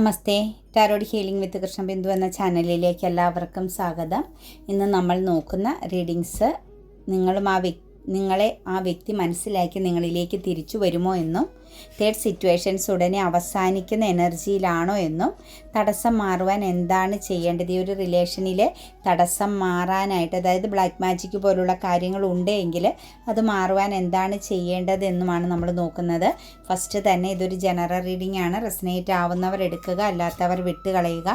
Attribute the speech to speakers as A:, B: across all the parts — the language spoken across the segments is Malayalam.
A: namaste tarot healing with Bindu എന്ന ചാനലിലേക്ക് എല്ലാവർക്കും സ്വാഗതം ഇന്ന് നമ്മൾ നോക്കുന്ന റീഡിങ്സ് നിങ്ങളും ആ വ്യക്തി നിങ്ങളെ ആ വ്യക്തി മനസ്സിലാക്കി നിങ്ങളിലേക്ക് തിരിച്ചു വരുമോ എന്നും തേർഡ് സിറ്റുവേഷൻസ് ഉടനെ അവസാനിക്കുന്ന എനർജിയിലാണോ എന്നും തടസ്സം മാറുവാൻ എന്താണ് ചെയ്യേണ്ടത് ഈ ഒരു റിലേഷനിൽ തടസ്സം മാറാനായിട്ട് അതായത് ബ്ലാക്ക് മാജിക് പോലുള്ള കാര്യങ്ങൾ ഉണ്ടെങ്കിൽ അത് മാറുവാൻ എന്താണ് ചെയ്യേണ്ടത് എന്നുമാണ് നമ്മൾ നോക്കുന്നത് ഫസ്റ്റ് തന്നെ ഇതൊരു ജനറൽ റീഡിംഗ് ആണ് റെസിനേറ്റ് ആവുന്നവർ എടുക്കുക അല്ലാത്തവർ വിട്ടുകളയുക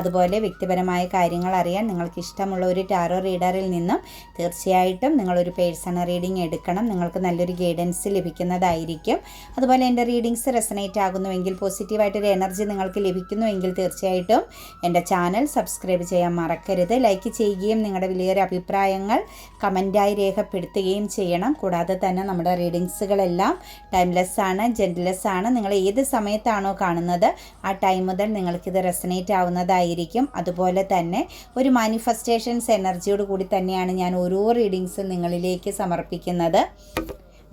A: അതുപോലെ വ്യക്തിപരമായ കാര്യങ്ങൾ അറിയാൻ നിങ്ങൾക്ക് ഇഷ്ടമുള്ള ഒരു ടാരോ റീഡറിൽ നിന്നും തീർച്ചയായിട്ടും നിങ്ങളൊരു പേഴ്സണൽ റീഡിംഗ് എടുക്കണം നിങ്ങൾക്ക് നല്ലൊരു ഗൈഡൻസ് ലഭിക്കുന്നതായിരിക്കും അതുപോലെ അതുപോലെ എൻ്റെ റീഡിങ്സ് റെസനേറ്റ് ആകുന്നുവെങ്കിൽ പോസിറ്റീവായിട്ടൊരു എനർജി നിങ്ങൾക്ക് ലഭിക്കുന്നുവെങ്കിൽ തീർച്ചയായിട്ടും എൻ്റെ ചാനൽ സബ്സ്ക്രൈബ് ചെയ്യാൻ മറക്കരുത് ലൈക്ക് ചെയ്യുകയും നിങ്ങളുടെ വലിയൊരു അഭിപ്രായങ്ങൾ കമൻറ്റായി രേഖപ്പെടുത്തുകയും ചെയ്യണം കൂടാതെ തന്നെ നമ്മുടെ റീഡിങ്സുകളെല്ലാം ടൈംലെസ് ആണ് ജെൻറ്റ്ലെസ് ആണ് നിങ്ങൾ ഏത് സമയത്താണോ കാണുന്നത് ആ ടൈം മുതൽ നിങ്ങൾക്കിത് റെസനേറ്റ് ആവുന്നതായിരിക്കും അതുപോലെ തന്നെ ഒരു മാനിഫെസ്റ്റേഷൻസ് എനർജിയോട് കൂടി തന്നെയാണ് ഞാൻ ഓരോ റീഡിങ്സും നിങ്ങളിലേക്ക് സമർപ്പിക്കുന്നത്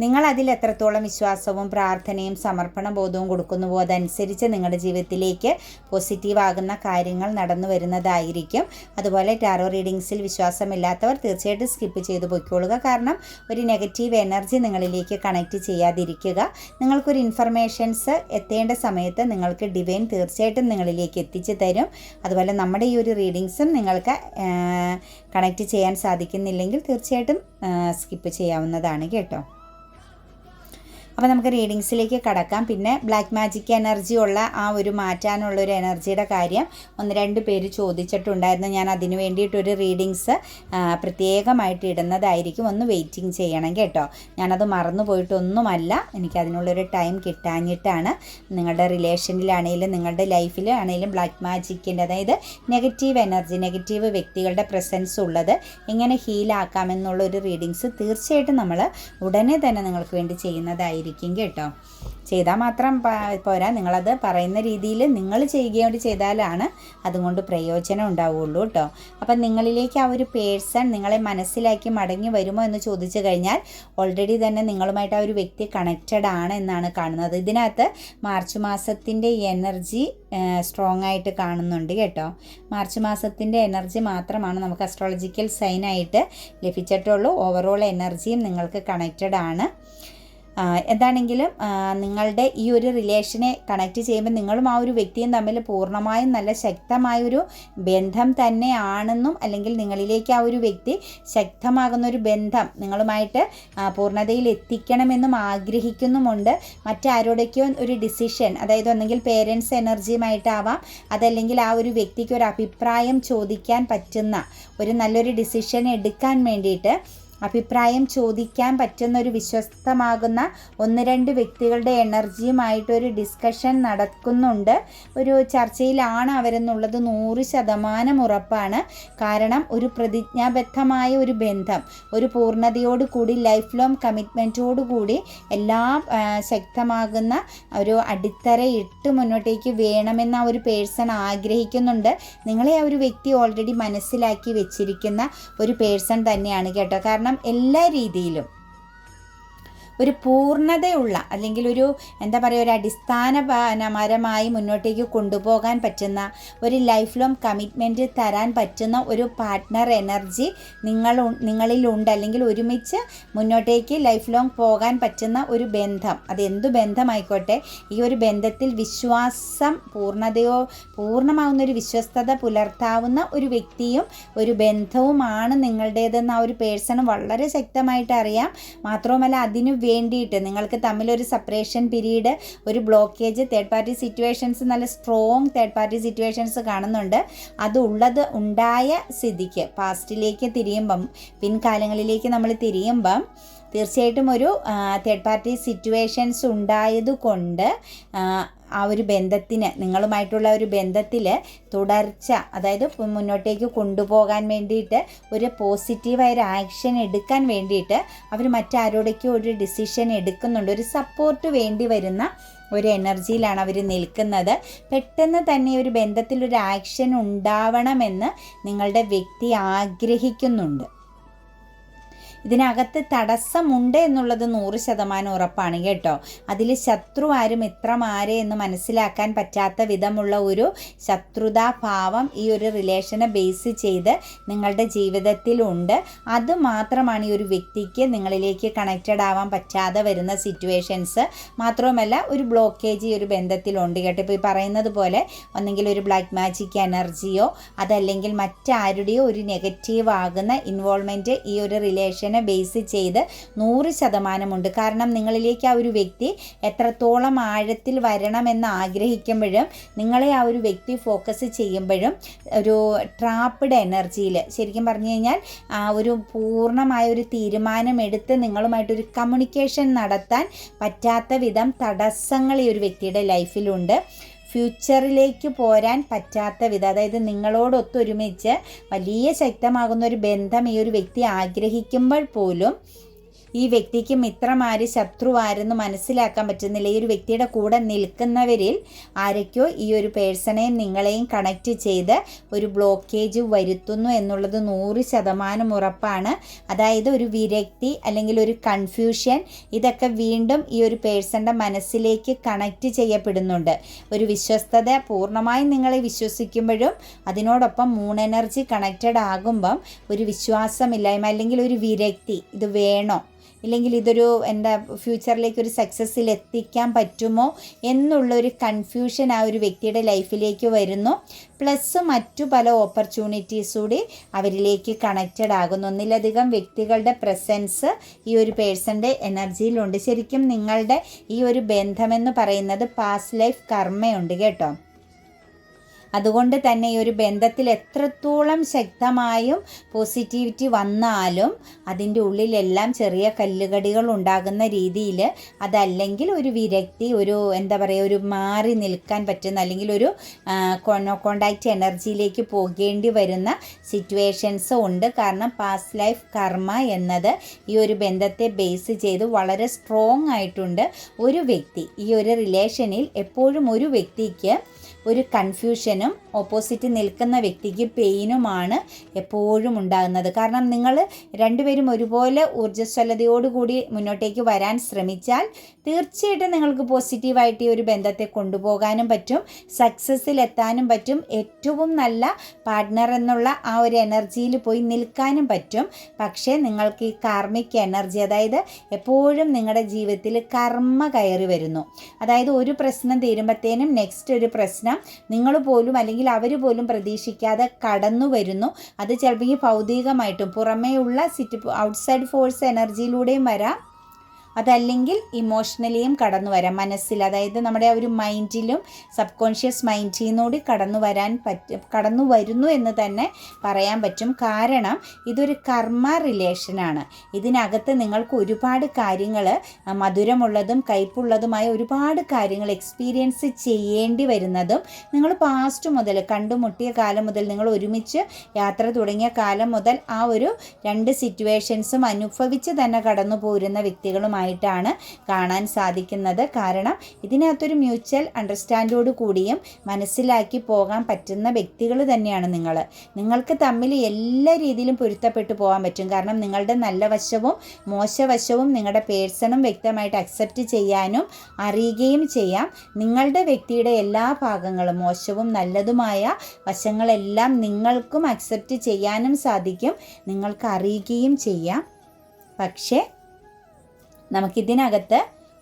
A: നിങ്ങൾ അതിൽ എത്രത്തോളം വിശ്വാസവും പ്രാർത്ഥനയും സമർപ്പണ ബോധവും കൊടുക്കുന്നുവോ അതനുസരിച്ച് നിങ്ങളുടെ ജീവിതത്തിലേക്ക് പോസിറ്റീവാകുന്ന കാര്യങ്ങൾ നടന്നു വരുന്നതായിരിക്കും അതുപോലെ ടാരോ റീഡിങ്സിൽ വിശ്വാസമില്ലാത്തവർ തീർച്ചയായിട്ടും സ്കിപ്പ് ചെയ്ത് പൊയ്ക്കൊള്ളുക കാരണം ഒരു നെഗറ്റീവ് എനർജി നിങ്ങളിലേക്ക് കണക്റ്റ് ചെയ്യാതിരിക്കുക നിങ്ങൾക്കൊരു ഇൻഫർമേഷൻസ് എത്തേണ്ട സമയത്ത് നിങ്ങൾക്ക് ഡിവൈൻ തീർച്ചയായിട്ടും നിങ്ങളിലേക്ക് എത്തിച്ചു തരും അതുപോലെ നമ്മുടെ ഈ ഒരു റീഡിങ്സും നിങ്ങൾക്ക് കണക്റ്റ് ചെയ്യാൻ സാധിക്കുന്നില്ലെങ്കിൽ തീർച്ചയായിട്ടും സ്കിപ്പ് ചെയ്യാവുന്നതാണ് കേട്ടോ അപ്പോൾ നമുക്ക് റീഡിങ്സിലേക്ക് കടക്കാം പിന്നെ ബ്ലാക്ക് മാജിക് എനർജി ഉള്ള ആ ഒരു മാറ്റാനുള്ള ഒരു എനർജിയുടെ കാര്യം ഒന്ന് രണ്ട് പേര് ചോദിച്ചിട്ടുണ്ടായിരുന്നു ഞാൻ അതിന് വേണ്ടിയിട്ടൊരു റീഡിങ്സ് പ്രത്യേകമായിട്ട് ഇടുന്നതായിരിക്കും ഒന്ന് വെയിറ്റിംഗ് ചെയ്യണം കേട്ടോ ഞാനത് മറന്നുപോയിട്ടൊന്നുമല്ല എനിക്കതിനുള്ളൊരു ടൈം കിട്ടാഞ്ഞിട്ടാണ് നിങ്ങളുടെ റിലേഷനിലാണെങ്കിലും നിങ്ങളുടെ ലൈഫിലാണെങ്കിലും ബ്ലാക്ക് മാജിക്കിൻ്റെ അതായത് നെഗറ്റീവ് എനർജി നെഗറ്റീവ് വ്യക്തികളുടെ പ്രസൻസ് ഉള്ളത് എങ്ങനെ ഹീലാക്കാമെന്നുള്ള ഒരു റീഡിങ്സ് തീർച്ചയായിട്ടും നമ്മൾ ഉടനെ തന്നെ നിങ്ങൾക്ക് വേണ്ടി ചെയ്യുന്നതായിരിക്കും ഇരിക്കും കേട്ടോ ചെയ്താൽ മാത്രം പോരാ നിങ്ങളത് പറയുന്ന രീതിയിൽ നിങ്ങൾ ചെയ്യുകയോട് ചെയ്താലാണ് അതുകൊണ്ട് പ്രയോജനം ഉണ്ടാവുകയുള്ളൂ കേട്ടോ അപ്പം നിങ്ങളിലേക്ക് ആ ഒരു പേഴ്സൺ നിങ്ങളെ മനസ്സിലാക്കി മടങ്ങി വരുമോ എന്ന് ചോദിച്ചു കഴിഞ്ഞാൽ ഓൾറെഡി തന്നെ നിങ്ങളുമായിട്ട് ആ ഒരു വ്യക്തി കണക്റ്റഡ് ആണ് എന്നാണ് കാണുന്നത് ഇതിനകത്ത് മാർച്ച് മാസത്തിൻ്റെ എനർജി സ്ട്രോങ് ആയിട്ട് കാണുന്നുണ്ട് കേട്ടോ മാർച്ച് മാസത്തിൻ്റെ എനർജി മാത്രമാണ് നമുക്ക് അസ്ട്രോളജിക്കൽ സൈനായിട്ട് ലഭിച്ചിട്ടുള്ളൂ ഓവറോൾ എനർജിയും നിങ്ങൾക്ക് കണക്റ്റഡ് ആണ് എന്താണെങ്കിലും നിങ്ങളുടെ ഈ ഒരു റിലേഷനെ കണക്ട് ചെയ്യുമ്പോൾ നിങ്ങളും ആ ഒരു വ്യക്തിയും തമ്മിൽ പൂർണ്ണമായും നല്ല ശക്തമായൊരു ബന്ധം തന്നെയാണെന്നും അല്ലെങ്കിൽ നിങ്ങളിലേക്ക് ആ ഒരു വ്യക്തി ശക്തമാകുന്ന ഒരു ബന്ധം നിങ്ങളുമായിട്ട് പൂർണ്ണതയിൽ എത്തിക്കണമെന്നും ആഗ്രഹിക്കുന്നുമുണ്ട് മറ്റാരോടൊക്കെയോ ഒരു ഡിസിഷൻ അതായത് ഒന്നെങ്കിൽ പേരൻസ് എനർജിയുമായിട്ടാവാം അതല്ലെങ്കിൽ ആ ഒരു വ്യക്തിക്ക് ഒരു അഭിപ്രായം ചോദിക്കാൻ പറ്റുന്ന ഒരു നല്ലൊരു ഡിസിഷൻ എടുക്കാൻ വേണ്ടിയിട്ട് അഭിപ്രായം ചോദിക്കാൻ പറ്റുന്ന ഒരു വിശ്വസ്തമാകുന്ന ഒന്ന് രണ്ട് വ്യക്തികളുടെ എനർജിയുമായിട്ടൊരു ഡിസ്കഷൻ നടക്കുന്നുണ്ട് ഒരു ചർച്ചയിലാണ് അവരെന്നുള്ളത് നൂറ് ശതമാനം ഉറപ്പാണ് കാരണം ഒരു പ്രതിജ്ഞാബദ്ധമായ ഒരു ബന്ധം ഒരു പൂർണ്ണതയോട് കൂടി ലൈഫ് ലോങ് കമ്മിറ്റ്മെൻറ്റോട് കൂടി എല്ലാം ശക്തമാകുന്ന ഒരു അടിത്തറ ഇട്ട് മുന്നോട്ടേക്ക് വേണമെന്ന ഒരു പേഴ്സൺ ആഗ്രഹിക്കുന്നുണ്ട് നിങ്ങളെ ആ ഒരു വ്യക്തി ഓൾറെഡി മനസ്സിലാക്കി വെച്ചിരിക്കുന്ന ഒരു പേഴ്സൺ തന്നെയാണ് കേട്ടോ കാരണം കാരണം എല്ലാ രീതിയിലും ഒരു പൂർണ്ണതയുള്ള അല്ലെങ്കിൽ ഒരു എന്താ പറയുക ഒരു അടിസ്ഥാനപരമായി മുന്നോട്ടേക്ക് കൊണ്ടുപോകാൻ പറ്റുന്ന ഒരു ലൈഫ് ലോങ് കമ്മിറ്റ്മെൻറ്റ് തരാൻ പറ്റുന്ന ഒരു പാർട്ട്ണർ എനർജി നിങ്ങൾ നിങ്ങളിലുണ്ട് അല്ലെങ്കിൽ ഒരുമിച്ച് മുന്നോട്ടേക്ക് ലൈഫ് ലോങ് പോകാൻ പറ്റുന്ന ഒരു ബന്ധം എന്തു ബന്ധമായിക്കോട്ടെ ഈ ഒരു ബന്ധത്തിൽ വിശ്വാസം പൂർണ്ണതയോ പൂർണ്ണമാവുന്ന ഒരു വിശ്വസ്തത പുലർത്താവുന്ന ഒരു വ്യക്തിയും ഒരു ബന്ധവുമാണ് നിങ്ങളുടേതെന്ന് ആ ഒരു പേഴ്സൺ വളരെ ശക്തമായിട്ട് അറിയാം മാത്രവുമല്ല അതിനു വേണ്ടിയിട്ട് നിങ്ങൾക്ക് തമ്മിലൊരു സെപ്പറേഷൻ പീരീഡ് ഒരു ബ്ലോക്കേജ് തേർഡ് പാർട്ടി സിറ്റുവേഷൻസ് നല്ല സ്ട്രോങ് തേർഡ് പാർട്ടി സിറ്റുവേഷൻസ് കാണുന്നുണ്ട് അത് ഉള്ളത് ഉണ്ടായ സ്ഥിതിക്ക് പാസ്റ്റിലേക്ക് തിരിയുമ്പം പിൻകാലങ്ങളിലേക്ക് നമ്മൾ തിരിയുമ്പം തീർച്ചയായിട്ടും ഒരു തേർഡ് പാർട്ടി സിറ്റുവേഷൻസ് ഉണ്ടായതുകൊണ്ട് ആ ഒരു ബന്ധത്തിന് നിങ്ങളുമായിട്ടുള്ള ഒരു ബന്ധത്തിൽ തുടർച്ച അതായത് മുന്നോട്ടേക്ക് കൊണ്ടുപോകാൻ വേണ്ടിയിട്ട് ഒരു ഒരു ആക്ഷൻ എടുക്കാൻ വേണ്ടിയിട്ട് അവർ മറ്റാരോടൊക്കെ ഒരു ഡിസിഷൻ എടുക്കുന്നുണ്ട് ഒരു സപ്പോർട്ട് വേണ്ടി വരുന്ന ഒരു എനർജിയിലാണ് അവർ നിൽക്കുന്നത് പെട്ടെന്ന് തന്നെ ഒരു ബന്ധത്തിൽ ഒരു ആക്ഷൻ ഉണ്ടാവണമെന്ന് നിങ്ങളുടെ വ്യക്തി ആഗ്രഹിക്കുന്നുണ്ട് ഇതിനകത്ത് തടസ്സമുണ്ട് എന്നുള്ളത് നൂറ് ശതമാനം ഉറപ്പാണ് കേട്ടോ അതിൽ ശത്രു ആരും ഇത്രമാരെ എന്ന് മനസ്സിലാക്കാൻ പറ്റാത്ത വിധമുള്ള ഒരു ശത്രുതാഭാവം ഈ ഒരു റിലേഷനെ ബേസ് ചെയ്ത് നിങ്ങളുടെ ജീവിതത്തിലുണ്ട് അത് മാത്രമാണ് ഈ ഒരു വ്യക്തിക്ക് നിങ്ങളിലേക്ക് കണക്റ്റഡ് ആവാൻ പറ്റാതെ വരുന്ന സിറ്റുവേഷൻസ് മാത്രവുമല്ല ഒരു ബ്ലോക്കേജ് ഈ ഒരു ബന്ധത്തിലുണ്ട് കേട്ടോ ഇപ്പോൾ ഈ പറയുന്നത് പോലെ ഒന്നെങ്കിൽ ഒരു ബ്ലാക്ക് മാജിക് എനർജിയോ അതല്ലെങ്കിൽ മറ്റാരുടെയോ ഒരു നെഗറ്റീവ് ആകുന്ന ഇൻവോൾവ്മെൻറ്റ് ഈ ഒരു റിലേഷന് തന്നെ ബേസ് ചെയ്ത് നൂറ് ശതമാനമുണ്ട് കാരണം നിങ്ങളിലേക്ക് ആ ഒരു വ്യക്തി എത്രത്തോളം ആഴത്തിൽ വരണമെന്ന് ആഗ്രഹിക്കുമ്പോഴും നിങ്ങളെ ആ ഒരു വ്യക്തി ഫോക്കസ് ചെയ്യുമ്പോഴും ഒരു ട്രാപ്പ്ഡ് എനർജിയിൽ ശരിക്കും പറഞ്ഞു കഴിഞ്ഞാൽ ആ ഒരു പൂർണ്ണമായ ഒരു തീരുമാനമെടുത്ത് നിങ്ങളുമായിട്ടൊരു കമ്മ്യൂണിക്കേഷൻ നടത്താൻ പറ്റാത്ത വിധം തടസ്സങ്ങൾ ഈ ഒരു വ്യക്തിയുടെ ലൈഫിലുണ്ട് ഫ്യൂച്ചറിലേക്ക് പോരാൻ പറ്റാത്ത വിധം അതായത് നിങ്ങളോട് ഒത്തൊരുമിച്ച് വലിയ ശക്തമാകുന്ന ഒരു ബന്ധം ഈ ഒരു വ്യക്തി ആഗ്രഹിക്കുമ്പോൾ പോലും ഈ വ്യക്തിക്ക് മിത്രമാര് ശത്രുവാരെന്ന് മനസ്സിലാക്കാൻ പറ്റുന്നില്ല ഈ ഒരു വ്യക്തിയുടെ കൂടെ നിൽക്കുന്നവരിൽ ആരൊക്കെയോ ഈ ഒരു പേഴ്സണെയും നിങ്ങളെയും കണക്ട് ചെയ്ത് ഒരു ബ്ലോക്കേജ് വരുത്തുന്നു എന്നുള്ളത് നൂറ് ശതമാനം ഉറപ്പാണ് അതായത് ഒരു വിരക്തി അല്ലെങ്കിൽ ഒരു കൺഫ്യൂഷൻ ഇതൊക്കെ വീണ്ടും ഈ ഒരു പേഴ്സണിൻ്റെ മനസ്സിലേക്ക് കണക്റ്റ് ചെയ്യപ്പെടുന്നുണ്ട് ഒരു വിശ്വസ്തത പൂർണ്ണമായും നിങ്ങളെ വിശ്വസിക്കുമ്പോഴും അതിനോടൊപ്പം മൂൺ എനർജി കണക്റ്റഡ് ആകുമ്പം ഒരു വിശ്വാസമില്ലായ്മ അല്ലെങ്കിൽ ഒരു വിരക്തി ഇത് വേണോ ഇല്ലെങ്കിൽ ഇതൊരു എന്താ ഫ്യൂച്ചറിലേക്ക് ഒരു സക്സസ്സിൽ എത്തിക്കാൻ പറ്റുമോ എന്നുള്ള ഒരു കൺഫ്യൂഷൻ ആ ഒരു വ്യക്തിയുടെ ലൈഫിലേക്ക് വരുന്നു പ്ലസ് മറ്റു പല ഓപ്പർച്യൂണിറ്റീസ് കൂടി അവരിലേക്ക് കണക്റ്റഡ് ആകുന്നു ഒന്നിലധികം വ്യക്തികളുടെ പ്രസൻസ് ഈ ഒരു പേഴ്സൻ്റെ എനർജിയിലുണ്ട് ശരിക്കും നിങ്ങളുടെ ഈ ഒരു ബന്ധമെന്ന് പറയുന്നത് പാസ്റ്റ് ലൈഫ് കർമ്മയുണ്ട് കേട്ടോ അതുകൊണ്ട് തന്നെ ഈ ഒരു ബന്ധത്തിൽ എത്രത്തോളം ശക്തമായും പോസിറ്റിവിറ്റി വന്നാലും അതിൻ്റെ ഉള്ളിലെല്ലാം ചെറിയ കല്ലുകടികൾ ഉണ്ടാകുന്ന രീതിയിൽ അതല്ലെങ്കിൽ ഒരു വിരക്തി ഒരു എന്താ പറയുക ഒരു മാറി നിൽക്കാൻ പറ്റുന്ന അല്ലെങ്കിൽ ഒരു കോണ്ടാക്റ്റ് എനർജിയിലേക്ക് പോകേണ്ടി വരുന്ന സിറ്റുവേഷൻസ് ഉണ്ട് കാരണം പാസ്റ്റ് ലൈഫ് കർമ്മ എന്നത് ഈ ഒരു ബന്ധത്തെ ബേസ് ചെയ്ത് വളരെ സ്ട്രോങ് ആയിട്ടുണ്ട് ഒരു വ്യക്തി ഈ ഒരു റിലേഷനിൽ എപ്പോഴും ഒരു വ്യക്തിക്ക് ഒരു കൺഫ്യൂഷനും ഓപ്പോസിറ്റ് നിൽക്കുന്ന വ്യക്തിക്ക് പെയിനുമാണ് എപ്പോഴും ഉണ്ടാകുന്നത് കാരണം നിങ്ങൾ രണ്ടുപേരും ഒരുപോലെ ഊർജ്ജസ്വലതയോടുകൂടി മുന്നോട്ടേക്ക് വരാൻ ശ്രമിച്ചാൽ തീർച്ചയായിട്ടും നിങ്ങൾക്ക് പോസിറ്റീവായിട്ട് ഈ ഒരു ബന്ധത്തെ കൊണ്ടുപോകാനും പറ്റും സക്സസ്സിൽ എത്താനും പറ്റും ഏറ്റവും നല്ല പാർട്ട്ണർ എന്നുള്ള ആ ഒരു എനർജിയിൽ പോയി നിൽക്കാനും പറ്റും പക്ഷേ നിങ്ങൾക്ക് ഈ കാർമിക് എനർജി അതായത് എപ്പോഴും നിങ്ങളുടെ ജീവിതത്തിൽ കർമ്മ കയറി വരുന്നു അതായത് ഒരു പ്രശ്നം തീരുമ്പോഴത്തേനും നെക്സ്റ്റ് ഒരു പ്രശ്നം നിങ്ങൾ പോലും അല്ലെങ്കിൽ അവർ പോലും പ്രതീക്ഷിക്കാതെ കടന്നു വരുന്നു അത് ചിലപ്പോൾ ഭൗതികമായിട്ടും പുറമേയുള്ള സിറ്റി ഔട്ട്സൈഡ് ഫോഴ്സ് എനർജിയിലൂടെയും വരാം അതല്ലെങ്കിൽ ഇമോഷണലിയും കടന്നു വരാം മനസ്സിൽ അതായത് നമ്മുടെ ഒരു മൈൻഡിലും സബ് കോൺഷ്യസ് മൈൻഡിനോട് കടന്നു വരാൻ പറ്റ കടന്നു വരുന്നു എന്ന് തന്നെ പറയാൻ പറ്റും കാരണം ഇതൊരു കർമ്മ റിലേഷനാണ് ഇതിനകത്ത് നിങ്ങൾക്ക് ഒരുപാട് കാര്യങ്ങൾ മധുരമുള്ളതും കയ്പുള്ളതുമായ ഒരുപാട് കാര്യങ്ങൾ എക്സ്പീരിയൻസ് ചെയ്യേണ്ടി വരുന്നതും നിങ്ങൾ പാസ്റ്റ് മുതൽ കണ്ടുമുട്ടിയ കാലം മുതൽ നിങ്ങൾ ഒരുമിച്ച് യാത്ര തുടങ്ങിയ കാലം മുതൽ ആ ഒരു രണ്ട് സിറ്റുവേഷൻസും അനുഭവിച്ച് തന്നെ കടന്നു പോരുന്ന വ്യക്തികളുമായി ആയിട്ടാണ് കാണാൻ സാധിക്കുന്നത് കാരണം ഇതിനകത്തൊരു മ്യൂച്വൽ അണ്ടർസ്റ്റാൻഡോട് കൂടിയും മനസ്സിലാക്കി പോകാൻ പറ്റുന്ന വ്യക്തികൾ തന്നെയാണ് നിങ്ങൾ നിങ്ങൾക്ക് തമ്മിൽ എല്ലാ രീതിയിലും പൊരുത്തപ്പെട്ടു പോകാൻ പറ്റും കാരണം നിങ്ങളുടെ നല്ല വശവും മോശവശവും നിങ്ങളുടെ പേഴ്സണും വ്യക്തമായിട്ട് അക്സെപ്റ്റ് ചെയ്യാനും അറിയുകയും ചെയ്യാം നിങ്ങളുടെ വ്യക്തിയുടെ എല്ലാ ഭാഗങ്ങളും മോശവും നല്ലതുമായ വശങ്ങളെല്ലാം നിങ്ങൾക്കും അക്സെപ്റ്റ് ചെയ്യാനും സാധിക്കും നിങ്ങൾക്ക് അറിയുകയും ചെയ്യാം പക്ഷേ നമുക്കിതിനകത്ത്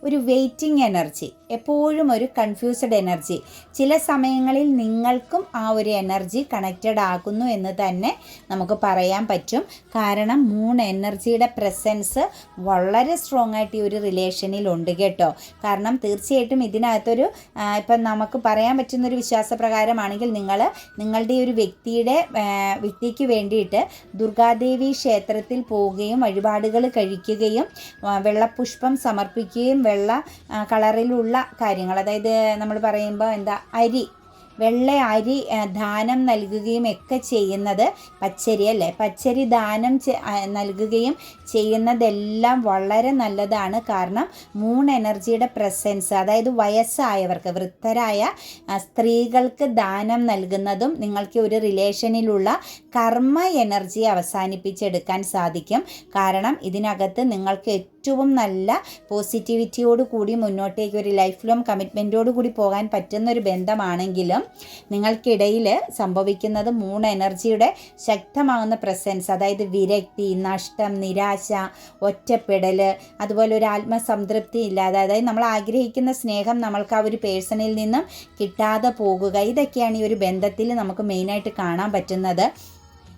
A: ഒരു വെയിറ്റിംഗ് എനർജി എപ്പോഴും ഒരു കൺഫ്യൂസ്ഡ് എനർജി ചില സമയങ്ങളിൽ നിങ്ങൾക്കും ആ ഒരു എനർജി കണക്റ്റഡ് ആകുന്നു എന്ന് തന്നെ നമുക്ക് പറയാൻ പറ്റും കാരണം മൂൺ എനർജിയുടെ പ്രസൻസ് വളരെ സ്ട്രോങ് ആയിട്ട് ഈ ഒരു റിലേഷനിൽ ഉണ്ട് കേട്ടോ കാരണം തീർച്ചയായിട്ടും ഇതിനകത്തൊരു ഇപ്പം നമുക്ക് പറയാൻ പറ്റുന്നൊരു വിശ്വാസപ്രകാരമാണെങ്കിൽ നിങ്ങൾ നിങ്ങളുടെ ഒരു വ്യക്തിയുടെ വ്യക്തിക്ക് വേണ്ടിയിട്ട് ദുർഗാദേവി ക്ഷേത്രത്തിൽ പോവുകയും വഴിപാടുകൾ കഴിക്കുകയും വെള്ളപ്പുഷ്പം സമർപ്പിക്കുകയും വെള്ള കളറിലുള്ള കാര്യങ്ങൾ അതായത് നമ്മൾ പറയുമ്പോൾ എന്താ അരി വെള്ള അരി ദാനം നൽകുകയും ഒക്കെ ചെയ്യുന്നത് പച്ചരി അല്ലേ പച്ചരി ദാനം നൽകുകയും ചെയ്യുന്നതെല്ലാം വളരെ നല്ലതാണ് കാരണം മൂൺ എനർജിയുടെ പ്രസൻസ് അതായത് വയസ്സായവർക്ക് വൃദ്ധരായ സ്ത്രീകൾക്ക് ദാനം നൽകുന്നതും നിങ്ങൾക്ക് ഒരു റിലേഷനിലുള്ള കർമ്മ എനർജി അവസാനിപ്പിച്ചെടുക്കാൻ സാധിക്കും കാരണം ഇതിനകത്ത് നിങ്ങൾക്ക് ഏറ്റവും നല്ല പോസിറ്റിവിറ്റിയോട് കൂടി മുന്നോട്ടേക്ക് ഒരു ലൈഫ് ലോങ് കമ്മിറ്റ്മെൻറ്റോട് കൂടി പോകാൻ പറ്റുന്ന ഒരു ബന്ധമാണെങ്കിലും നിങ്ങൾക്കിടയിൽ സംഭവിക്കുന്നത് മൂന്ന് എനർജിയുടെ ശക്തമാകുന്ന പ്രസൻസ് അതായത് വിരക്തി നഷ്ടം നിരാശ ഒറ്റപ്പെടൽ അതുപോലെ ഒരു ആത്മസംതൃപ്തി ഇല്ലാതെ അതായത് നമ്മൾ ആഗ്രഹിക്കുന്ന സ്നേഹം നമ്മൾക്ക് ആ ഒരു പേഴ്സണിൽ നിന്നും കിട്ടാതെ പോകുക ഇതൊക്കെയാണ് ഈ ഒരു ബന്ധത്തിൽ നമുക്ക് മെയിനായിട്ട് കാണാൻ പറ്റുന്നത്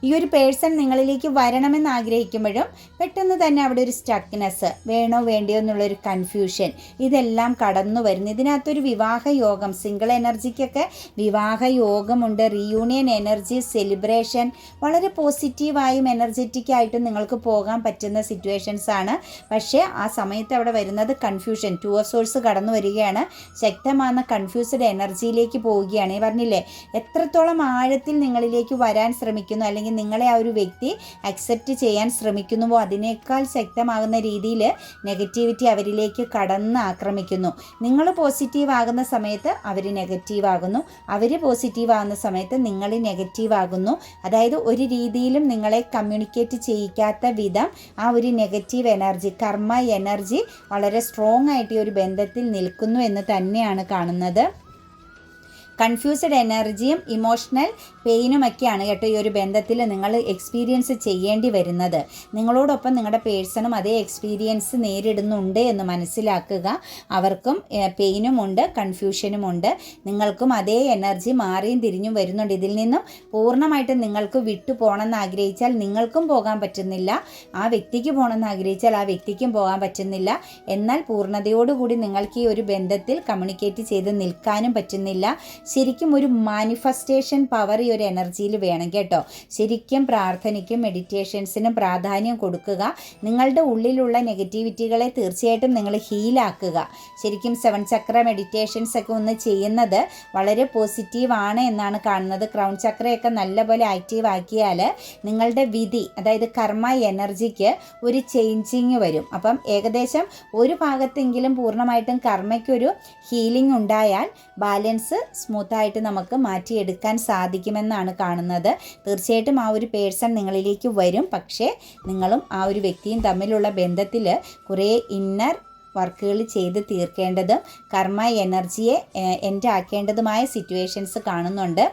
A: ഈ ഒരു പേഴ്സൺ നിങ്ങളിലേക്ക് വരണമെന്ന് ആഗ്രഹിക്കുമ്പോഴും പെട്ടെന്ന് തന്നെ അവിടെ ഒരു സ്റ്റക്നെസ് വേണോ വേണ്ടയോ എന്നുള്ളൊരു കൺഫ്യൂഷൻ ഇതെല്ലാം കടന്നു വരുന്നു ഇതിനകത്തൊരു വിവാഹ യോഗം സിംഗിൾ എനർജിക്കൊക്കെ വിവാഹ യോഗമുണ്ട് റീയൂണിയൻ എനർജി സെലിബ്രേഷൻ വളരെ പോസിറ്റീവായും എനർജറ്റിക്കായിട്ടും നിങ്ങൾക്ക് പോകാൻ പറ്റുന്ന സിറ്റുവേഷൻസ് ആണ് പക്ഷേ ആ സമയത്ത് അവിടെ വരുന്നത് കൺഫ്യൂഷൻ ടു ഓഫ് സോഴ്സ് കടന്നു വരികയാണ് ശക്തമാകുന്ന കൺഫ്യൂസ്ഡ് എനർജിയിലേക്ക് പോവുകയാണ് പറഞ്ഞില്ലേ എത്രത്തോളം ആഴത്തിൽ നിങ്ങളിലേക്ക് വരാൻ ശ്രമിക്കുന്നു അല്ലെങ്കിൽ നിങ്ങളെ ആ ഒരു വ്യക്തി അക്സെപ്റ്റ് ചെയ്യാൻ ശ്രമിക്കുന്നുവോ അതിനേക്കാൾ ശക്തമാകുന്ന രീതിയിൽ നെഗറ്റിവിറ്റി അവരിലേക്ക് കടന്ന് ആക്രമിക്കുന്നു നിങ്ങൾ പോസിറ്റീവ് ആകുന്ന സമയത്ത് അവർ നെഗറ്റീവ് ആകുന്നു അവർ പോസിറ്റീവ് ആകുന്ന സമയത്ത് നിങ്ങൾ നെഗറ്റീവ് ആകുന്നു അതായത് ഒരു രീതിയിലും നിങ്ങളെ കമ്മ്യൂണിക്കേറ്റ് ചെയ്യിക്കാത്ത വിധം ആ ഒരു നെഗറ്റീവ് എനർജി കർമ്മ എനർജി വളരെ സ്ട്രോങ് ആയിട്ട് ഈ ഒരു ബന്ധത്തിൽ നിൽക്കുന്നു എന്ന് തന്നെയാണ് കാണുന്നത് കൺഫ്യൂസ്ഡ് എനർജിയും ഇമോഷണൽ പെയിനുമൊക്കെയാണ് കേട്ടോ ഈ ഒരു ബന്ധത്തിൽ നിങ്ങൾ എക്സ്പീരിയൻസ് ചെയ്യേണ്ടി വരുന്നത് നിങ്ങളോടൊപ്പം നിങ്ങളുടെ പേഴ്സണും അതേ എക്സ്പീരിയൻസ് നേരിടുന്നുണ്ട് എന്ന് മനസ്സിലാക്കുക അവർക്കും പെയിനും ഉണ്ട് കൺഫ്യൂഷനും ഉണ്ട് നിങ്ങൾക്കും അതേ എനർജി മാറിയും തിരിഞ്ഞും വരുന്നുണ്ട് ഇതിൽ നിന്നും പൂർണ്ണമായിട്ടും നിങ്ങൾക്ക് വിട്ടു പോകണമെന്ന് ആഗ്രഹിച്ചാൽ നിങ്ങൾക്കും പോകാൻ പറ്റുന്നില്ല ആ വ്യക്തിക്ക് പോകണമെന്ന് ആഗ്രഹിച്ചാൽ ആ വ്യക്തിക്കും പോകാൻ പറ്റുന്നില്ല എന്നാൽ പൂർണ്ണതയോടുകൂടി നിങ്ങൾക്ക് ഈ ഒരു ബന്ധത്തിൽ കമ്മ്യൂണിക്കേറ്റ് ചെയ്ത് നിൽക്കാനും പറ്റുന്നില്ല ശരിക്കും ഒരു മാനിഫെസ്റ്റേഷൻ പവർ ഈ ഒരു എനർജിയിൽ വേണം കേട്ടോ ശരിക്കും പ്രാർത്ഥനയ്ക്കും മെഡിറ്റേഷൻസിനും പ്രാധാന്യം കൊടുക്കുക നിങ്ങളുടെ ഉള്ളിലുള്ള നെഗറ്റിവിറ്റികളെ തീർച്ചയായിട്ടും നിങ്ങൾ ഹീലാക്കുക ശരിക്കും സെവൻ ചക്ര മെഡിറ്റേഷൻസ് ഒക്കെ ഒന്ന് ചെയ്യുന്നത് വളരെ പോസിറ്റീവാണ് എന്നാണ് കാണുന്നത് ക്രൗൺ ചക്രയൊക്കെ നല്ലപോലെ ആക്റ്റീവ് ആക്കിയാൽ നിങ്ങളുടെ വിധി അതായത് കർമ്മ എനർജിക്ക് ഒരു ചേഞ്ചിങ് വരും അപ്പം ഏകദേശം ഒരു ഭാഗത്തെങ്കിലും പൂർണ്ണമായിട്ടും കർമ്മയ്ക്കൊരു ഹീലിംഗ് ഉണ്ടായാൽ ബാലൻസ് സ്മൂ സ്മൂത്തായിട്ട് നമുക്ക് മാറ്റിയെടുക്കാൻ സാധിക്കുമെന്നാണ് കാണുന്നത് തീർച്ചയായിട്ടും ആ ഒരു പേഴ്സൺ നിങ്ങളിലേക്ക് വരും പക്ഷേ നിങ്ങളും ആ ഒരു വ്യക്തിയും തമ്മിലുള്ള ബന്ധത്തിൽ കുറേ ഇന്നർ വർക്കുകൾ ചെയ്ത് തീർക്കേണ്ടതും കർമ്മ എനർജിയെ എൻ്റെ ആക്കേണ്ടതുമായ സിറ്റുവേഷൻസ് കാണുന്നുണ്ട്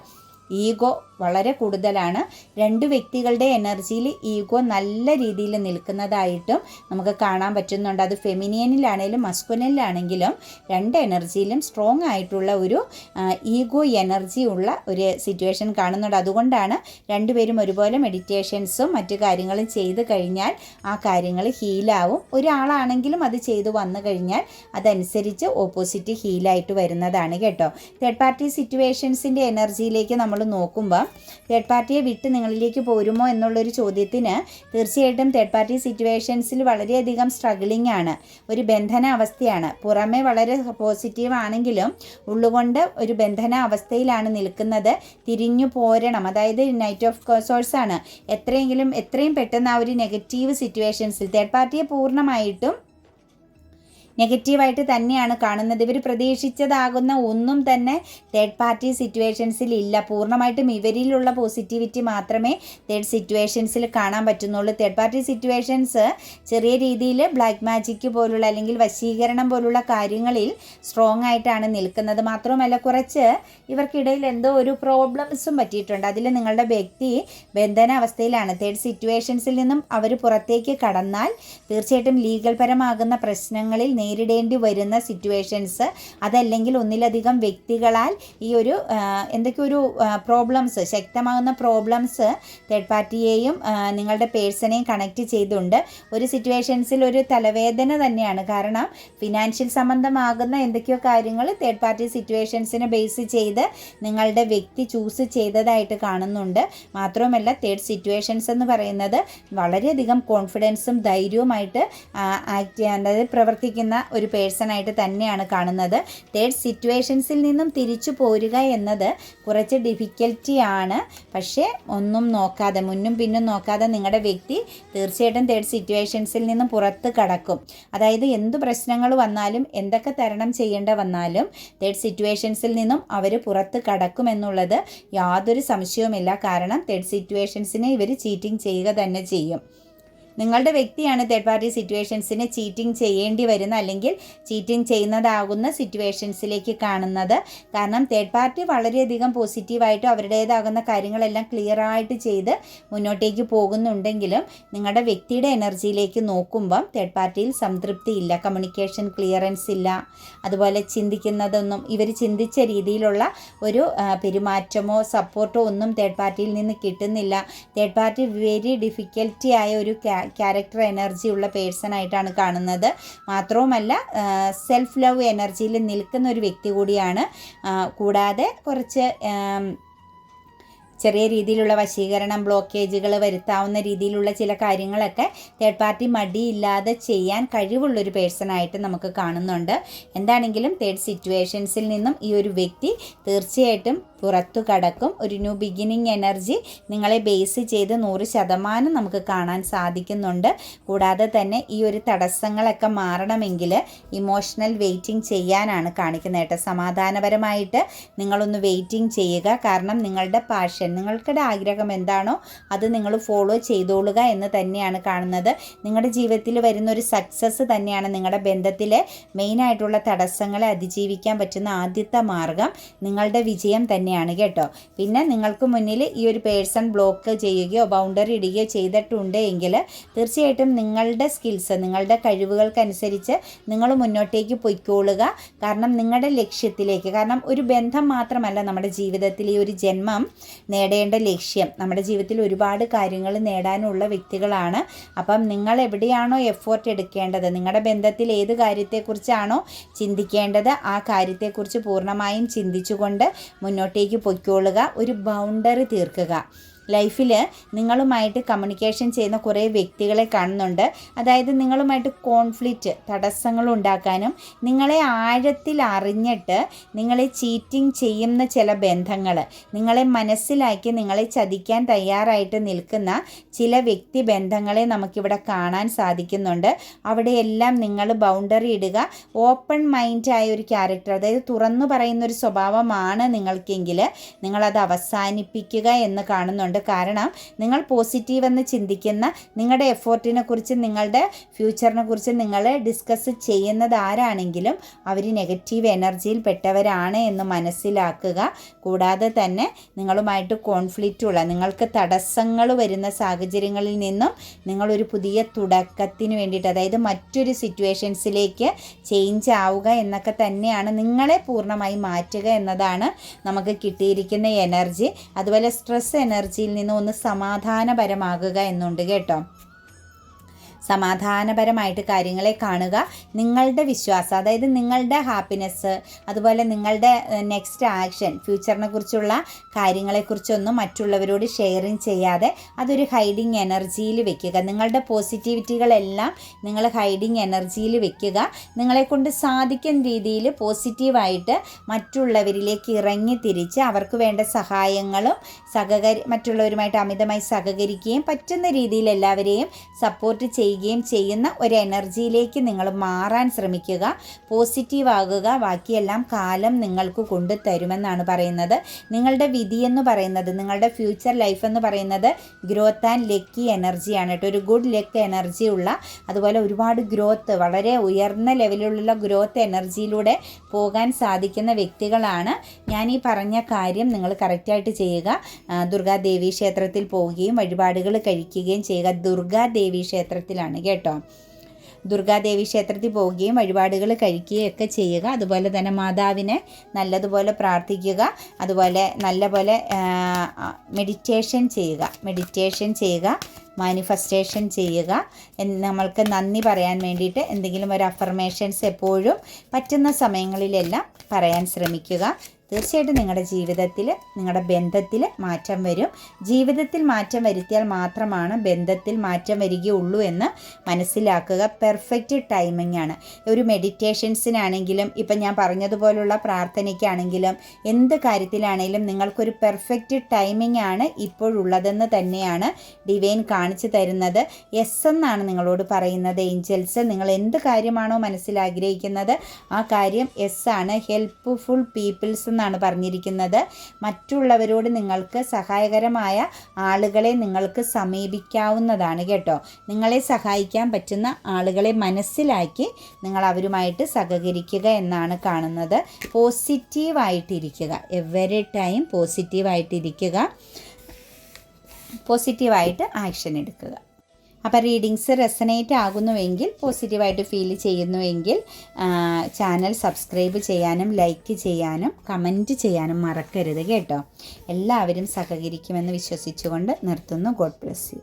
A: ഈഗോ വളരെ കൂടുതലാണ് രണ്ട് വ്യക്തികളുടെ എനർജിയിൽ ഈഗോ നല്ല രീതിയിൽ നിൽക്കുന്നതായിട്ടും നമുക്ക് കാണാൻ പറ്റുന്നുണ്ട് അത് ഫെമിനിയനിലാണെങ്കിലും മസ്കുലിനിലാണെങ്കിലും രണ്ട് എനർജിയിലും സ്ട്രോങ് ആയിട്ടുള്ള ഒരു ഈഗോ എനർജി ഉള്ള ഒരു സിറ്റുവേഷൻ കാണുന്നുണ്ട് അതുകൊണ്ടാണ് രണ്ടുപേരും ഒരുപോലെ മെഡിറ്റേഷൻസും മറ്റു കാര്യങ്ങളും ചെയ്ത് കഴിഞ്ഞാൽ ആ കാര്യങ്ങൾ ഹീലാവും ഒരാളാണെങ്കിലും അത് ചെയ്തു വന്നു കഴിഞ്ഞാൽ അതനുസരിച്ച് ഓപ്പോസിറ്റ് ഹീലായിട്ട് വരുന്നതാണ് കേട്ടോ തേർഡ് പാർട്ടി സിറ്റുവേഷൻസിൻ്റെ എനർജിയിലേക്ക് നമ്മൾ നമ്മൾ നോക്കുമ്പോൾ തേർഡ് പാർട്ടിയെ വിട്ട് നിങ്ങളിലേക്ക് പോരുമോ എന്നുള്ളൊരു ചോദ്യത്തിന് തീർച്ചയായിട്ടും തേർഡ് പാർട്ടി സിറ്റുവേഷൻസിൽ വളരെയധികം സ്ട്രഗിളിംഗ് ആണ് ഒരു ബന്ധന അവസ്ഥയാണ് പുറമെ വളരെ പോസിറ്റീവ് ആണെങ്കിലും ഉള്ളുകൊണ്ട് ഒരു ബന്ധന അവസ്ഥയിലാണ് നിൽക്കുന്നത് തിരിഞ്ഞു പോരണം അതായത് നൈറ്റ് ഓഫ് കോസോഴ്സ് ആണ് എത്രയെങ്കിലും എത്രയും പെട്ടെന്ന് ആ ഒരു നെഗറ്റീവ് സിറ്റുവേഷൻസിൽ തേർഡ് പാർട്ടിയെ പൂർണ്ണമായിട്ടും നെഗറ്റീവായിട്ട് തന്നെയാണ് കാണുന്നത് ഇവർ പ്രതീക്ഷിച്ചതാകുന്ന ഒന്നും തന്നെ തേർഡ് പാർട്ടി സിറ്റുവേഷൻസിൽ ഇല്ല പൂർണ്ണമായിട്ടും ഇവരിലുള്ള പോസിറ്റിവിറ്റി മാത്രമേ തേർഡ് സിറ്റുവേഷൻസിൽ കാണാൻ പറ്റുന്നുള്ളൂ തേർഡ് പാർട്ടി സിറ്റുവേഷൻസ് ചെറിയ രീതിയിൽ ബ്ലാക്ക് മാജിക്ക് പോലുള്ള അല്ലെങ്കിൽ വശീകരണം പോലുള്ള കാര്യങ്ങളിൽ സ്ട്രോങ് ആയിട്ടാണ് നിൽക്കുന്നത് മാത്രവുമല്ല കുറച്ച് ഇവർക്കിടയിൽ എന്തോ ഒരു പ്രോബ്ലംസും പറ്റിയിട്ടുണ്ട് അതിൽ നിങ്ങളുടെ വ്യക്തി ബന്ധനാവസ്ഥയിലാണ് തേർഡ് സിറ്റുവേഷൻസിൽ നിന്നും അവർ പുറത്തേക്ക് കടന്നാൽ തീർച്ചയായിട്ടും ലീഗൽ പരമാകുന്ന പ്രശ്നങ്ങളിൽ നേരിടേണ്ടി വരുന്ന സിറ്റുവേഷൻസ് അതല്ലെങ്കിൽ ഒന്നിലധികം വ്യക്തികളാൽ ഈ ഒരു എന്തൊക്കെയൊരു പ്രോബ്ലംസ് ശക്തമാകുന്ന പ്രോബ്ലംസ് തേർഡ് പാർട്ടിയെയും നിങ്ങളുടെ പേഴ്സണെയും കണക്റ്റ് ചെയ്തുകൊണ്ട് ഒരു സിറ്റുവേഷൻസിൽ ഒരു തലവേദന തന്നെയാണ് കാരണം ഫിനാൻഷ്യൽ സംബന്ധമാകുന്ന എന്തൊക്കെയോ കാര്യങ്ങൾ തേർഡ് പാർട്ടി സിറ്റുവേഷൻസിനെ ബേസ് ചെയ്ത് നിങ്ങളുടെ വ്യക്തി ചൂസ് ചെയ്തതായിട്ട് കാണുന്നുണ്ട് മാത്രവുമല്ല തേർഡ് സിറ്റുവേഷൻസ് എന്ന് പറയുന്നത് വളരെയധികം കോൺഫിഡൻസും ധൈര്യവുമായിട്ട് ആക്ട് അതായത് പ്രവർത്തിക്കുന്ന നിൽക്കുന്ന ഒരു പേഴ്സണായിട്ട് തന്നെയാണ് കാണുന്നത് തേർഡ് സിറ്റുവേഷൻസിൽ നിന്നും തിരിച്ചു പോരുക എന്നത് കുറച്ച് ഡിഫിക്കൽറ്റിയാണ് പക്ഷേ ഒന്നും നോക്കാതെ മുന്നും പിന്നും നോക്കാതെ നിങ്ങളുടെ വ്യക്തി തീർച്ചയായിട്ടും തേർഡ് സിറ്റുവേഷൻസിൽ നിന്നും പുറത്ത് കടക്കും അതായത് എന്ത് പ്രശ്നങ്ങൾ വന്നാലും എന്തൊക്കെ തരണം ചെയ്യേണ്ട വന്നാലും തേർഡ് സിറ്റുവേഷൻസിൽ നിന്നും അവർ പുറത്ത് കടക്കും എന്നുള്ളത് യാതൊരു സംശയവുമില്ല കാരണം തേർഡ് സിറ്റുവേഷൻസിനെ ഇവർ ചീറ്റിംഗ് ചെയ്യുക തന്നെ ചെയ്യും നിങ്ങളുടെ വ്യക്തിയാണ് തേർഡ് പാർട്ടി സിറ്റുവേഷൻസിനെ ചീറ്റിംഗ് ചെയ്യേണ്ടി വരുന്ന അല്ലെങ്കിൽ ചീറ്റിംഗ് ചെയ്യുന്നതാകുന്ന സിറ്റുവേഷൻസിലേക്ക് കാണുന്നത് കാരണം തേർഡ് പാർട്ടി വളരെയധികം പോസിറ്റീവായിട്ട് അവരുടേതാകുന്ന കാര്യങ്ങളെല്ലാം ക്ലിയർ ആയിട്ട് ചെയ്ത് മുന്നോട്ടേക്ക് പോകുന്നുണ്ടെങ്കിലും നിങ്ങളുടെ വ്യക്തിയുടെ എനർജിയിലേക്ക് നോക്കുമ്പം തേർഡ് പാർട്ടിയിൽ സംതൃപ്തി ഇല്ല കമ്മ്യൂണിക്കേഷൻ ക്ലിയറൻസ് ഇല്ല അതുപോലെ ചിന്തിക്കുന്നതൊന്നും ഇവർ ചിന്തിച്ച രീതിയിലുള്ള ഒരു പെരുമാറ്റമോ സപ്പോർട്ടോ ഒന്നും തേർഡ് പാർട്ടിയിൽ നിന്ന് കിട്ടുന്നില്ല തേർഡ് പാർട്ടി വെരി ഡിഫിക്കൽറ്റി ആയ ഒരു ക്യാരക്ടർ എനർജി ഉള്ള പേഴ്സൺ ആയിട്ടാണ് കാണുന്നത് മാത്രവുമല്ല സെൽഫ് ലവ് എനർജിയിൽ നിൽക്കുന്ന ഒരു വ്യക്തി കൂടിയാണ് കൂടാതെ കുറച്ച് ചെറിയ രീതിയിലുള്ള വശീകരണം ബ്ലോക്കേജുകൾ വരുത്താവുന്ന രീതിയിലുള്ള ചില കാര്യങ്ങളൊക്കെ തേർഡ് പാർട്ടി മടിയില്ലാതെ ചെയ്യാൻ കഴിവുള്ളൊരു പേഴ്സണായിട്ട് നമുക്ക് കാണുന്നുണ്ട് എന്താണെങ്കിലും തേർഡ് സിറ്റുവേഷൻസിൽ നിന്നും ഈ ഒരു വ്യക്തി തീർച്ചയായിട്ടും പുറത്തു കടക്കും ഒരു ന്യൂ ബിഗിനിങ് എനർജി നിങ്ങളെ ബേസ് ചെയ്ത് നൂറ് ശതമാനം നമുക്ക് കാണാൻ സാധിക്കുന്നുണ്ട് കൂടാതെ തന്നെ ഈ ഒരു തടസ്സങ്ങളൊക്കെ മാറണമെങ്കിൽ ഇമോഷണൽ വെയിറ്റിംഗ് ചെയ്യാനാണ് കാണിക്കുന്നത് കേട്ടോ സമാധാനപരമായിട്ട് നിങ്ങളൊന്ന് വെയിറ്റിംഗ് ചെയ്യുക കാരണം നിങ്ങളുടെ പാഷൻ നിങ്ങൾക്കിടെ ആഗ്രഹം എന്താണോ അത് നിങ്ങൾ ഫോളോ ചെയ്തോളുക എന്ന് തന്നെയാണ് കാണുന്നത് നിങ്ങളുടെ ജീവിതത്തിൽ വരുന്ന ഒരു സക്സസ് തന്നെയാണ് നിങ്ങളുടെ ബന്ധത്തിലെ മെയിനായിട്ടുള്ള തടസ്സങ്ങളെ അതിജീവിക്കാൻ പറ്റുന്ന ആദ്യത്തെ മാർഗം നിങ്ങളുടെ വിജയം തന്നെയാണ് തന്നെയാണ് കേട്ടോ പിന്നെ നിങ്ങൾക്ക് മുന്നിൽ ഈ ഒരു പേഴ്സൺ ബ്ലോക്ക് ചെയ്യുകയോ ബൗണ്ടറി ഇടുകയോ ചെയ്തിട്ടുണ്ട് എങ്കിൽ തീർച്ചയായിട്ടും നിങ്ങളുടെ സ്കിൽസ് നിങ്ങളുടെ കഴിവുകൾക്കനുസരിച്ച് നിങ്ങൾ മുന്നോട്ടേക്ക് പൊയ്ക്കോളുക കാരണം നിങ്ങളുടെ ലക്ഷ്യത്തിലേക്ക് കാരണം ഒരു ബന്ധം മാത്രമല്ല നമ്മുടെ ജീവിതത്തിൽ ഈ ഒരു ജന്മം നേടേണ്ട ലക്ഷ്യം നമ്മുടെ ജീവിതത്തിൽ ഒരുപാട് കാര്യങ്ങൾ നേടാനുള്ള വ്യക്തികളാണ് അപ്പം നിങ്ങൾ എവിടെയാണോ എഫോർട്ട് എടുക്കേണ്ടത് നിങ്ങളുടെ ബന്ധത്തിൽ ഏത് കാര്യത്തെക്കുറിച്ചാണോ ചിന്തിക്കേണ്ടത് ആ കാര്യത്തെക്കുറിച്ച് പൂർണ്ണമായും ചിന്തിച്ചുകൊണ്ട് മുന്നോട്ടേക്ക് അകത്തേക്ക് പൊയ്ക്കൊള്ളുക ഒരു ബൗണ്ടറി തീർക്കുക ലൈഫിൽ നിങ്ങളുമായിട്ട് കമ്മ്യൂണിക്കേഷൻ ചെയ്യുന്ന കുറേ വ്യക്തികളെ കാണുന്നുണ്ട് അതായത് നിങ്ങളുമായിട്ട് കോൺഫ്ലിക്റ്റ് തടസ്സങ്ങൾ ഉണ്ടാക്കാനും നിങ്ങളെ ആഴത്തിൽ അറിഞ്ഞിട്ട് നിങ്ങളെ ചീറ്റിംഗ് ചെയ്യുന്ന ചില ബന്ധങ്ങൾ നിങ്ങളെ മനസ്സിലാക്കി നിങ്ങളെ ചതിക്കാൻ തയ്യാറായിട്ട് നിൽക്കുന്ന ചില വ്യക്തി ബന്ധങ്ങളെ നമുക്കിവിടെ കാണാൻ സാധിക്കുന്നുണ്ട് അവിടെയെല്ലാം നിങ്ങൾ ബൗണ്ടറി ഇടുക ഓപ്പൺ മൈൻഡായ ഒരു ക്യാരക്ടർ അതായത് തുറന്നു പറയുന്ന ഒരു സ്വഭാവമാണ് നിങ്ങൾക്കെങ്കിൽ നിങ്ങളത് അവസാനിപ്പിക്കുക എന്ന് കാണുന്നുണ്ട് ചെയ്യുന്നുണ്ട് കാരണം നിങ്ങൾ പോസിറ്റീവ് എന്ന് ചിന്തിക്കുന്ന നിങ്ങളുടെ എഫോർട്ടിനെ കുറിച്ച് നിങ്ങളുടെ ഫ്യൂച്ചറിനെ കുറിച്ച് നിങ്ങൾ ഡിസ്കസ് ചെയ്യുന്നത് ആരാണെങ്കിലും അവർ നെഗറ്റീവ് എനർജിയിൽ പെട്ടവരാണ് എന്ന് മനസ്സിലാക്കുക കൂടാതെ തന്നെ നിങ്ങളുമായിട്ട് കോൺഫ്ലിക്റ്റ് ഉള്ള നിങ്ങൾക്ക് തടസ്സങ്ങൾ വരുന്ന സാഹചര്യങ്ങളിൽ നിന്നും നിങ്ങളൊരു പുതിയ തുടക്കത്തിന് വേണ്ടിയിട്ട് അതായത് മറ്റൊരു സിറ്റുവേഷൻസിലേക്ക് ചേഞ്ച് ആവുക എന്നൊക്കെ തന്നെയാണ് നിങ്ങളെ പൂർണ്ണമായി മാറ്റുക എന്നതാണ് നമുക്ക് കിട്ടിയിരിക്കുന്ന എനർജി അതുപോലെ സ്ട്രെസ് എനർജി മനസ്സിൽ നിന്ന് ഒന്ന് സമാധാനപരമാകുക എന്നുണ്ട് കേട്ടോ സമാധാനപരമായിട്ട് കാര്യങ്ങളെ കാണുക നിങ്ങളുടെ വിശ്വാസം അതായത് നിങ്ങളുടെ ഹാപ്പിനെസ് അതുപോലെ നിങ്ങളുടെ നെക്സ്റ്റ് ആക്ഷൻ ഫ്യൂച്ചറിനെ കുറിച്ചുള്ള കാര്യങ്ങളെക്കുറിച്ചൊന്നും മറ്റുള്ളവരോട് ഷെയറിങ് ചെയ്യാതെ അതൊരു ഹൈഡിങ് എനർജിയിൽ വെക്കുക നിങ്ങളുടെ പോസിറ്റിവിറ്റികളെല്ലാം നിങ്ങൾ ഹൈഡിങ് എനർജിയിൽ വെക്കുക നിങ്ങളെക്കൊണ്ട് സാധിക്കുന്ന രീതിയിൽ പോസിറ്റീവായിട്ട് മറ്റുള്ളവരിലേക്ക് ഇറങ്ങി തിരിച്ച് അവർക്ക് വേണ്ട സഹായങ്ങളും സഹകരി മറ്റുള്ളവരുമായിട്ട് അമിതമായി സഹകരിക്കുകയും പറ്റുന്ന രീതിയിൽ എല്ലാവരെയും സപ്പോർട്ട് ചെയ്യുക ചെയ്യുകയും ചെയ്യുന്ന ഒരു എനർജിയിലേക്ക് നിങ്ങൾ മാറാൻ ശ്രമിക്കുക പോസിറ്റീവ് ആകുക ബാക്കിയെല്ലാം കാലം നിങ്ങൾക്ക് കൊണ്ടു തരുമെന്നാണ് പറയുന്നത് നിങ്ങളുടെ വിധി എന്ന് പറയുന്നത് നിങ്ങളുടെ ഫ്യൂച്ചർ ലൈഫ് എന്ന് പറയുന്നത് ഗ്രോത്ത് ആൻഡ് ലക്കി എനർജിയാണ് കേട്ടോ ഒരു ഗുഡ് ലക്ക് എനർജി ഉള്ള അതുപോലെ ഒരുപാട് ഗ്രോത്ത് വളരെ ഉയർന്ന ലെവലിലുള്ള ഗ്രോത്ത് എനർജിയിലൂടെ പോകാൻ സാധിക്കുന്ന വ്യക്തികളാണ് ഞാൻ ഈ പറഞ്ഞ കാര്യം നിങ്ങൾ കറക്റ്റായിട്ട് ചെയ്യുക ദുർഗാദേവി ക്ഷേത്രത്തിൽ പോവുകയും വഴിപാടുകൾ കഴിക്കുകയും ചെയ്യുക ദുർഗാദേവി ക്ഷേത്രത്തിലാണ് രീതിയിലാണ് കേട്ടോ ദുർഗാദേവി ക്ഷേത്രത്തിൽ പോവുകയും വഴിപാടുകൾ ഒക്കെ ചെയ്യുക അതുപോലെ തന്നെ മാതാവിനെ നല്ലതുപോലെ പ്രാർത്ഥിക്കുക അതുപോലെ നല്ലപോലെ മെഡിറ്റേഷൻ ചെയ്യുക മെഡിറ്റേഷൻ ചെയ്യുക മാനിഫെസ്റ്റേഷൻ ചെയ്യുക നമ്മൾക്ക് നന്ദി പറയാൻ വേണ്ടിയിട്ട് എന്തെങ്കിലും ഒരു അഫർമേഷൻസ് എപ്പോഴും പറ്റുന്ന സമയങ്ങളിലെല്ലാം പറയാൻ ശ്രമിക്കുക തീർച്ചയായിട്ടും നിങ്ങളുടെ ജീവിതത്തിൽ നിങ്ങളുടെ ബന്ധത്തിൽ മാറ്റം വരും ജീവിതത്തിൽ മാറ്റം വരുത്തിയാൽ മാത്രമാണ് ബന്ധത്തിൽ മാറ്റം വരികയുള്ളൂ എന്ന് മനസ്സിലാക്കുക പെർഫെക്റ്റ് ടൈമിംഗ് ആണ് ഒരു മെഡിറ്റേഷൻസിനാണെങ്കിലും ഇപ്പം ഞാൻ പറഞ്ഞതുപോലുള്ള പ്രാർത്ഥനയ്ക്കാണെങ്കിലും എന്ത് കാര്യത്തിലാണെങ്കിലും നിങ്ങൾക്കൊരു പെർഫെക്റ്റ് ടൈമിംഗ് ആണ് ഇപ്പോഴുള്ളതെന്ന് തന്നെയാണ് ഡിവൈൻ കാണിച്ചു തരുന്നത് എസ് എന്നാണ് നിങ്ങളോട് പറയുന്നത് ഏഞ്ചൽസ് നിങ്ങൾ എന്ത് കാര്യമാണോ മനസ്സിലാഗ്രഹിക്കുന്നത് ആ കാര്യം എസ് ആണ് ഹെൽപ്ഫുൾ പീപ്പിൾസ് എന്ന് എന്നാണ് പറഞ്ഞിരിക്കുന്നത് മറ്റുള്ളവരോട് നിങ്ങൾക്ക് സഹായകരമായ ആളുകളെ നിങ്ങൾക്ക് സമീപിക്കാവുന്നതാണ് കേട്ടോ നിങ്ങളെ സഹായിക്കാൻ പറ്റുന്ന ആളുകളെ മനസ്സിലാക്കി നിങ്ങൾ അവരുമായിട്ട് സഹകരിക്കുക എന്നാണ് കാണുന്നത് പോസിറ്റീവായിട്ടിരിക്കുക എവരി ടൈം പോസിറ്റീവായിട്ടിരിക്കുക പോസിറ്റീവായിട്ട് ആക്ഷൻ എടുക്കുക അപ്പോൾ റീഡിങ്സ് റെസനേറ്റ് ആകുന്നുവെങ്കിൽ പോസിറ്റീവായിട്ട് ഫീൽ ചെയ്യുന്നുവെങ്കിൽ ചാനൽ സബ്സ്ക്രൈബ് ചെയ്യാനും ലൈക്ക് ചെയ്യാനും കമൻറ്റ് ചെയ്യാനും മറക്കരുത് കേട്ടോ എല്ലാവരും സഹകരിക്കുമെന്ന് വിശ്വസിച്ചുകൊണ്ട് നിർത്തുന്നു ഗോഡ് ബ്ലെസ് യു